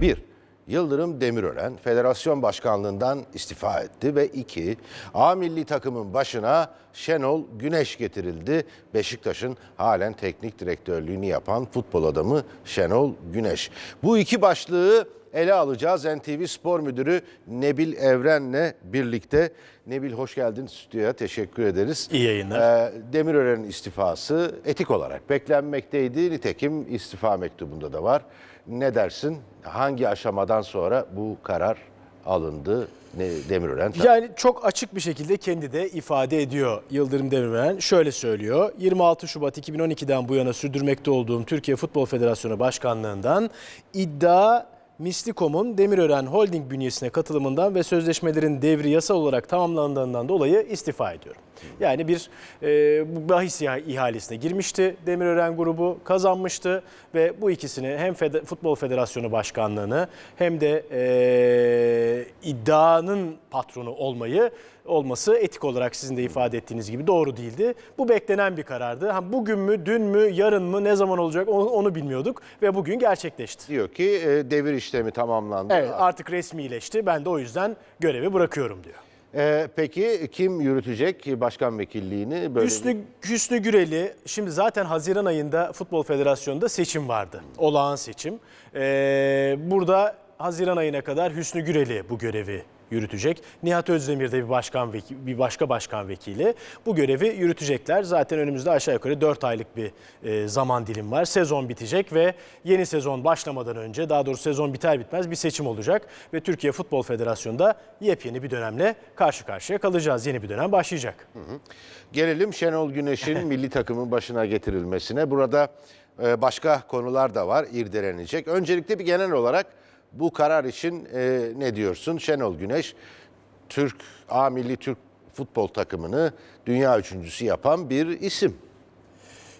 1. Yıldırım Demirören federasyon başkanlığından istifa etti ve 2. A milli takımın başına Şenol Güneş getirildi. Beşiktaş'ın halen teknik direktörlüğünü yapan futbol adamı Şenol Güneş. Bu iki başlığı ele alacağız. NTV Spor Müdürü Nebil Evren'le birlikte. Nebil hoş geldin stüdyoya. Teşekkür ederiz. İyi yayınlar. Ee, Demirören'in istifası etik olarak beklenmekteydi. Nitekim istifa mektubunda da var. Ne dersin? Hangi aşamadan sonra bu karar alındı? Demirören Yani çok açık bir şekilde kendi de ifade ediyor Yıldırım Demirören. Şöyle söylüyor. 26 Şubat 2012'den bu yana sürdürmekte olduğum Türkiye Futbol Federasyonu Başkanlığından iddia Mislikom'un Demirören Holding bünyesine katılımından ve sözleşmelerin devri yasal olarak tamamlandığından dolayı istifa ediyorum. Yani bir e, bahis iha- ihalesine girmişti Demirören grubu kazanmıştı ve bu ikisini hem Fede- Futbol Federasyonu Başkanlığını hem de e, iddianın patronu olmayı olması etik olarak sizin de ifade ettiğiniz gibi doğru değildi. Bu beklenen bir karardı. Ha, bugün mü, dün mü, yarın mı, ne zaman olacak onu, onu bilmiyorduk ve bugün gerçekleşti. diyor ki e, devir işlemi tamamlandı. Evet artık resmileşti. Ben de o yüzden görevi bırakıyorum diyor. Ee, peki kim yürütecek başkan vekilliğini? Böyle Hüsnü, Hüsnü Güreli, şimdi zaten Haziran ayında Futbol Federasyonu'nda seçim vardı. Olağan seçim. Ee, burada Haziran ayına kadar Hüsnü Güreli bu görevi yürütecek. Nihat Özdemir de bir başkan veki- bir başka başkan vekili bu görevi yürütecekler. Zaten önümüzde aşağı yukarı 4 aylık bir e, zaman dilim var. Sezon bitecek ve yeni sezon başlamadan önce daha doğrusu sezon biter bitmez bir seçim olacak ve Türkiye Futbol Federasyonu'nda yepyeni bir dönemle karşı karşıya kalacağız. Yeni bir dönem başlayacak. Gelelim Şenol Güneş'in milli takımın başına getirilmesine. Burada e, başka konular da var irdelenecek. Öncelikle bir genel olarak bu karar için e, ne diyorsun? Şenol Güneş Türk A milli Türk futbol takımını dünya üçüncüsü yapan bir isim.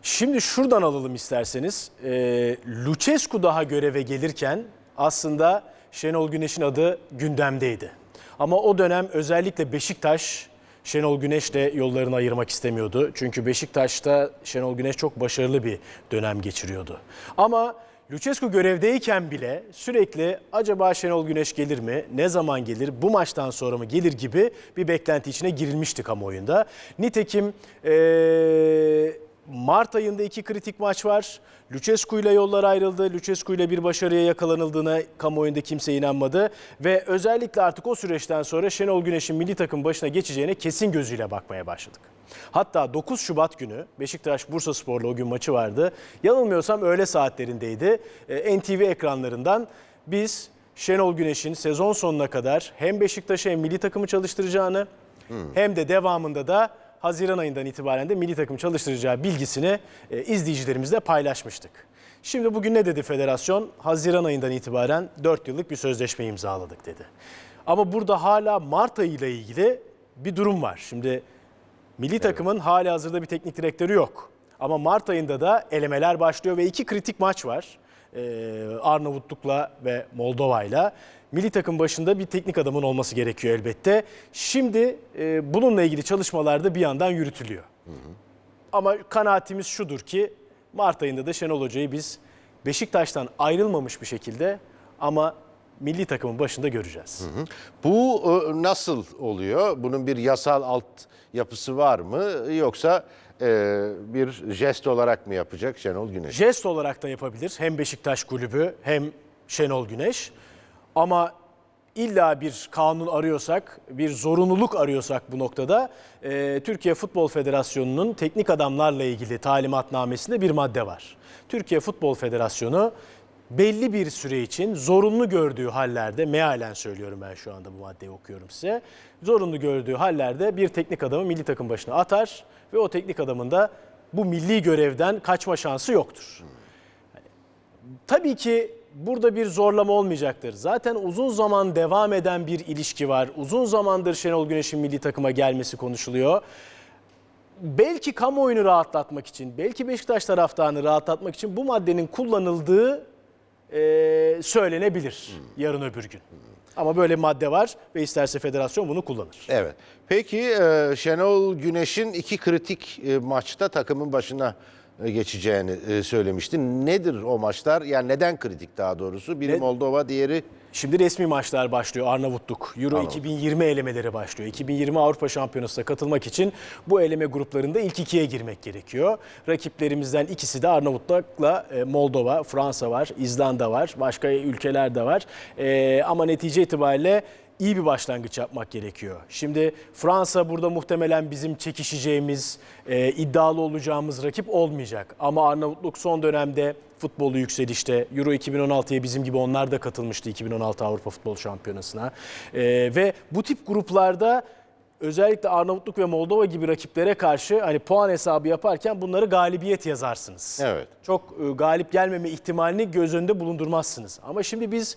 Şimdi şuradan alalım isterseniz. Ee, Lucescu daha göreve gelirken aslında Şenol Güneş'in adı gündemdeydi. Ama o dönem özellikle Beşiktaş Şenol Güneş'le yollarını ayırmak istemiyordu. Çünkü Beşiktaş'ta Şenol Güneş çok başarılı bir dönem geçiriyordu. Ama Lucescu görevdeyken bile sürekli acaba Şenol Güneş gelir mi? Ne zaman gelir? Bu maçtan sonra mı gelir gibi bir beklenti içine girilmişti kamuoyunda. Nitekim eee Mart ayında iki kritik maç var. Lucescu ile yollar ayrıldı. Lucescu ile bir başarıya yakalanıldığına kamuoyunda kimse inanmadı. Ve özellikle artık o süreçten sonra Şenol Güneş'in milli takım başına geçeceğine kesin gözüyle bakmaya başladık. Hatta 9 Şubat günü Beşiktaş Bursa Spor'la o gün maçı vardı. Yanılmıyorsam öğle saatlerindeydi. Ee, NTV ekranlarından biz Şenol Güneş'in sezon sonuna kadar hem Beşiktaş'ı hem milli takımı çalıştıracağını hem de devamında da Haziran ayından itibaren de milli takım çalıştıracağı bilgisini e, izleyicilerimizle paylaşmıştık. Şimdi bugün ne dedi federasyon? Haziran ayından itibaren 4 yıllık bir sözleşme imzaladık dedi. Ama burada hala Mart ayı ile ilgili bir durum var. Şimdi milli takımın hala hazırda bir teknik direktörü yok. Ama Mart ayında da elemeler başlıyor ve iki kritik maç var. Ee, Arnavutluk'la ve Moldova'yla. Milli takım başında bir teknik adamın olması gerekiyor elbette. Şimdi e, bununla ilgili çalışmalar da bir yandan yürütülüyor. Ama kanaatimiz şudur ki Mart ayında da Şenol Hoca'yı biz Beşiktaş'tan ayrılmamış bir şekilde ama milli takımın başında göreceğiz. Bu e, nasıl oluyor? Bunun bir yasal alt yapısı var mı? Yoksa e, bir jest olarak mı yapacak Şenol Güneş? Jest olarak da yapabilir hem Beşiktaş kulübü hem Şenol Güneş. Ama illa bir kanun arıyorsak, bir zorunluluk arıyorsak bu noktada e, Türkiye Futbol Federasyonu'nun teknik adamlarla ilgili talimatnamesinde bir madde var. Türkiye Futbol Federasyonu belli bir süre için zorunlu gördüğü hallerde, mealen söylüyorum ben şu anda bu maddeyi okuyorum size. Zorunlu gördüğü hallerde bir teknik adamı milli takım başına atar ve o teknik adamın da bu milli görevden kaçma şansı yoktur. Tabii ki burada bir zorlama olmayacaktır. Zaten uzun zaman devam eden bir ilişki var. Uzun zamandır Şenol Güneş'in milli takıma gelmesi konuşuluyor. Belki kamuoyunu rahatlatmak için, belki Beşiktaş taraftarını rahatlatmak için bu maddenin kullanıldığı e, söylenebilir yarın öbür gün. Ama böyle madde var ve isterse federasyon bunu kullanır. Evet. Peki e, Şenol Güneş'in iki kritik e, maçta takımın başına geçeceğini e, söylemişti. Nedir o maçlar? Yani neden kritik daha doğrusu? Biri Ne- Moldova, diğeri Şimdi resmi maçlar başlıyor Arnavutluk. Euro 2020 elemeleri başlıyor. 2020 Avrupa Şampiyonası'na katılmak için bu eleme gruplarında ilk ikiye girmek gerekiyor. Rakiplerimizden ikisi de Arnavutluk'la e, Moldova, Fransa var, İzlanda var, başka ülkeler de var. E, ama netice itibariyle iyi bir başlangıç yapmak gerekiyor. Şimdi Fransa burada muhtemelen bizim çekişeceğimiz, e, iddialı olacağımız rakip olmayacak. Ama Arnavutluk son dönemde futbolu yükselişte. Euro 2016'ya bizim gibi onlar da katılmıştı 2016 Avrupa Futbol Şampiyonası'na. E, ve bu tip gruplarda özellikle Arnavutluk ve Moldova gibi rakiplere karşı hani puan hesabı yaparken bunları galibiyet yazarsınız. Evet. Çok e, galip gelmeme ihtimalini göz önünde bulundurmazsınız. Ama şimdi biz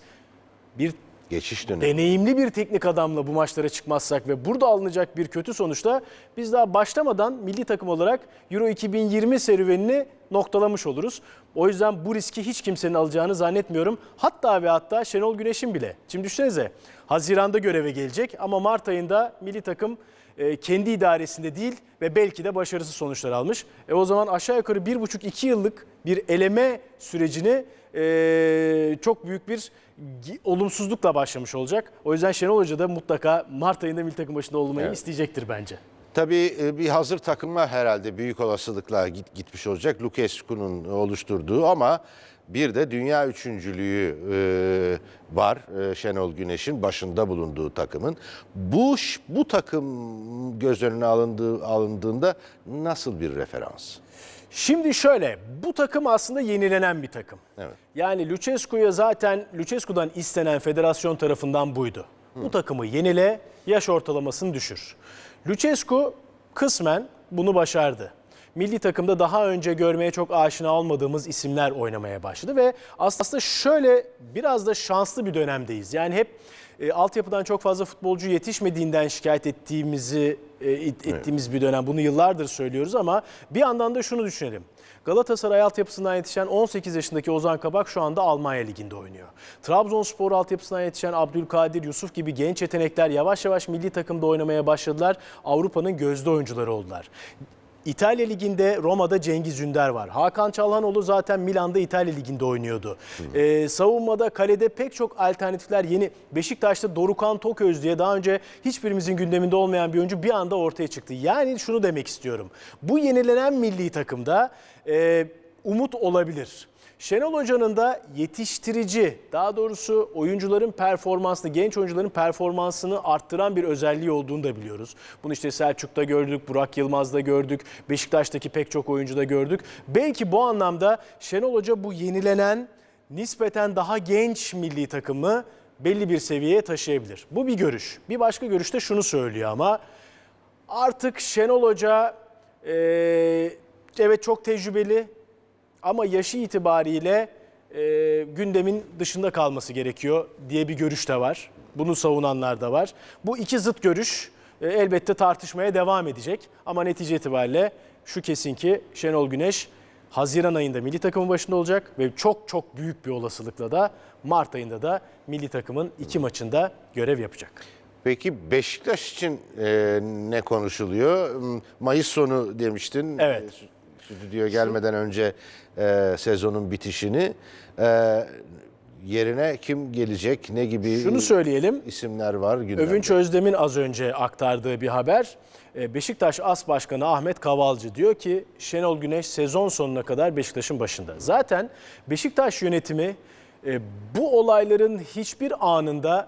bir geçiş dönemi. deneyimli bir teknik adamla bu maçlara çıkmazsak ve burada alınacak bir kötü sonuçta biz daha başlamadan milli takım olarak Euro 2020 serüvenini noktalamış oluruz. O yüzden bu riski hiç kimsenin alacağını zannetmiyorum. Hatta ve hatta Şenol Güneş'in bile. Şimdi düşünsenize Haziran'da göreve gelecek ama Mart ayında milli takım e, kendi idaresinde değil ve belki de başarısız sonuçlar almış. E o zaman aşağı yukarı bir buçuk iki yıllık bir eleme sürecini e, çok büyük bir olumsuzlukla başlamış olacak. O yüzden Şenol Hoca da mutlaka Mart ayında milli takım başında olmayı Evet. isteyecektir bence. Tabii e, bir hazır takıma herhalde büyük olasılıkla git, gitmiş olacak Lucescu'nun oluşturduğu ama bir de dünya üçüncülüğü e, var e, Şenol Güneş'in başında bulunduğu takımın. Bu bu takım göz önüne alındığı, alındığında nasıl bir referans? Şimdi şöyle, bu takım aslında yenilenen bir takım. Evet. Yani Lucescu'ya zaten Lucescu'dan istenen federasyon tarafından buydu. Bu takımı yenile, yaş ortalamasını düşür. Lucescu kısmen bunu başardı. Milli takımda daha önce görmeye çok aşina olmadığımız isimler oynamaya başladı ve aslında şöyle biraz da şanslı bir dönemdeyiz. Yani hep e, altyapıdan çok fazla futbolcu yetişmediğinden şikayet ettiğimizi e, it- ettiğimiz bir dönem. Bunu yıllardır söylüyoruz ama bir yandan da şunu düşünelim. Galatasaray altyapısından yetişen 18 yaşındaki Ozan Kabak şu anda Almanya Ligi'nde oynuyor. Trabzonspor altyapısından yetişen Abdülkadir Yusuf gibi genç yetenekler yavaş yavaş milli takımda oynamaya başladılar. Avrupa'nın gözde oyuncuları oldular. İtalya Ligi'nde Roma'da Cengiz Ünder var. Hakan Çalhanoğlu zaten Milan'da İtalya Ligi'nde oynuyordu. Ee, savunmada, kalede pek çok alternatifler yeni. Beşiktaş'ta Dorukan Toköz diye daha önce hiçbirimizin gündeminde olmayan bir oyuncu bir anda ortaya çıktı. Yani şunu demek istiyorum. Bu yenilenen milli takımda e, umut olabilir. Şenol Hoca'nın da yetiştirici, daha doğrusu oyuncuların performansını, genç oyuncuların performansını arttıran bir özelliği olduğunu da biliyoruz. Bunu işte Selçuk'ta gördük, Burak Yılmaz'da gördük, Beşiktaş'taki pek çok oyuncuda gördük. Belki bu anlamda Şenol Hoca bu yenilenen, nispeten daha genç milli takımı belli bir seviyeye taşıyabilir. Bu bir görüş. Bir başka görüş de şunu söylüyor ama artık Şenol Hoca e, evet çok tecrübeli ama yaşı itibariyle e, gündemin dışında kalması gerekiyor diye bir görüş de var. Bunu savunanlar da var. Bu iki zıt görüş e, elbette tartışmaya devam edecek. Ama netice itibariyle şu kesin ki Şenol Güneş Haziran ayında milli takımın başında olacak ve çok çok büyük bir olasılıkla da Mart ayında da milli takımın iki maçında görev yapacak. Peki Beşiktaş için e, ne konuşuluyor? M- Mayıs sonu demiştin. Evet. E, Stüdyo gelmeden önce e, sezonun bitişini. E, yerine kim gelecek? Ne gibi Şunu söyleyelim. isimler var gündemde? Övünç Özdem'in az önce aktardığı bir haber. E, Beşiktaş As Başkanı Ahmet Kavalcı diyor ki Şenol Güneş sezon sonuna kadar Beşiktaş'ın başında. Zaten Beşiktaş yönetimi e, bu olayların hiçbir anında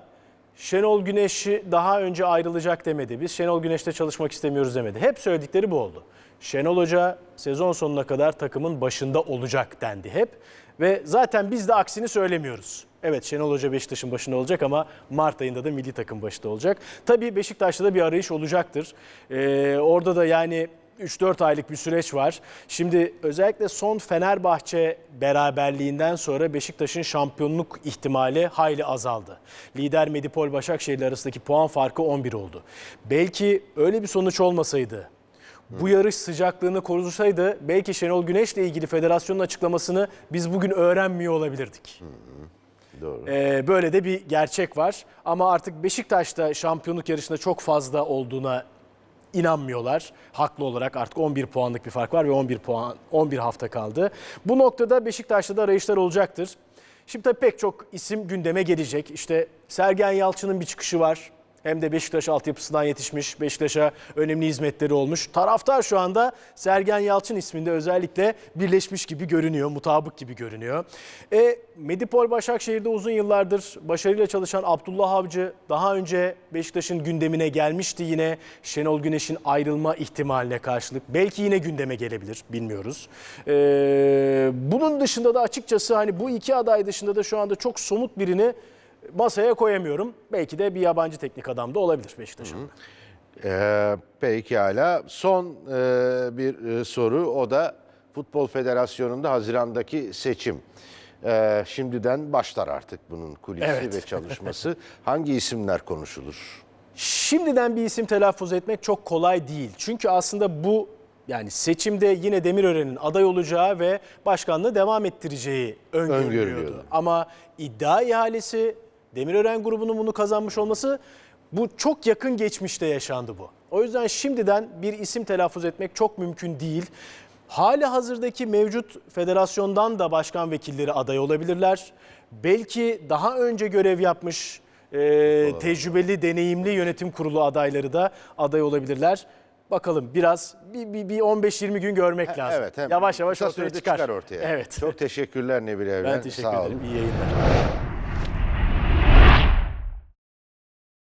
Şenol Güneş'i daha önce ayrılacak demedi. Biz Şenol Güneş'te çalışmak istemiyoruz demedi. Hep söyledikleri bu oldu. Şenol Hoca sezon sonuna kadar takımın başında olacak dendi hep. Ve zaten biz de aksini söylemiyoruz. Evet Şenol Hoca Beşiktaş'ın başında olacak ama Mart ayında da milli takım başında olacak. Tabii Beşiktaş'ta da bir arayış olacaktır. Ee, orada da yani 3-4 aylık bir süreç var. Şimdi özellikle son Fenerbahçe beraberliğinden sonra Beşiktaş'ın şampiyonluk ihtimali hayli azaldı. Lider Medipol Başakşehir arasındaki puan farkı 11 oldu. Belki öyle bir sonuç olmasaydı bu yarış sıcaklığını korusaydı belki Şenol Güneş'le ilgili federasyonun açıklamasını biz bugün öğrenmiyor olabilirdik. Doğru. Ee, böyle de bir gerçek var. Ama artık Beşiktaş'ta şampiyonluk yarışında çok fazla olduğuna inanmıyorlar. Haklı olarak artık 11 puanlık bir fark var ve 11 puan 11 hafta kaldı. Bu noktada Beşiktaş'ta da arayışlar olacaktır. Şimdi tabii pek çok isim gündeme gelecek. İşte Sergen Yalçın'ın bir çıkışı var. Hem de Beşiktaş altyapısından yetişmiş, Beşiktaş'a önemli hizmetleri olmuş. Taraftar şu anda Sergen Yalçın isminde özellikle birleşmiş gibi görünüyor, mutabık gibi görünüyor. E, Medipol Başakşehir'de uzun yıllardır başarıyla çalışan Abdullah Avcı daha önce Beşiktaş'ın gündemine gelmişti yine Şenol Güneş'in ayrılma ihtimaline karşılık. Belki yine gündeme gelebilir, bilmiyoruz. E, bunun dışında da açıkçası hani bu iki aday dışında da şu anda çok somut birini masaya koyamıyorum. Belki de bir yabancı teknik adam da olabilir Beşiktaş'ın. Ee, pekala. Son e, bir e, soru o da Futbol Federasyonu'nda Haziran'daki seçim. Ee, şimdiden başlar artık bunun kulisi Evet. ve çalışması. Hangi isimler konuşulur? Şimdiden bir isim telaffuz etmek çok kolay değil. Çünkü aslında bu yani seçimde yine Demirören'in aday olacağı ve başkanlığı devam ettireceği öngörülüyordu. Öngörülüyordu. Ama iddia ihalesi Demirören grubunun bunu kazanmış olması bu çok yakın geçmişte yaşandı bu. O yüzden şimdiden bir isim telaffuz etmek çok mümkün değil. Hali hazırdaki mevcut federasyondan da başkan vekilleri aday olabilirler. Belki daha önce görev yapmış e, tecrübeli, deneyimli yönetim kurulu adayları da aday olabilirler. Bakalım biraz bir, bir, bir 15-20 gün görmek lazım. Evet. hem yavaş yavaş kısa ortaya sürede çıkar. ortaya. Evet. Çok teşekkürler Nebil Evren. ben teşekkür Sağ olun. ederim. İyi yayınlar.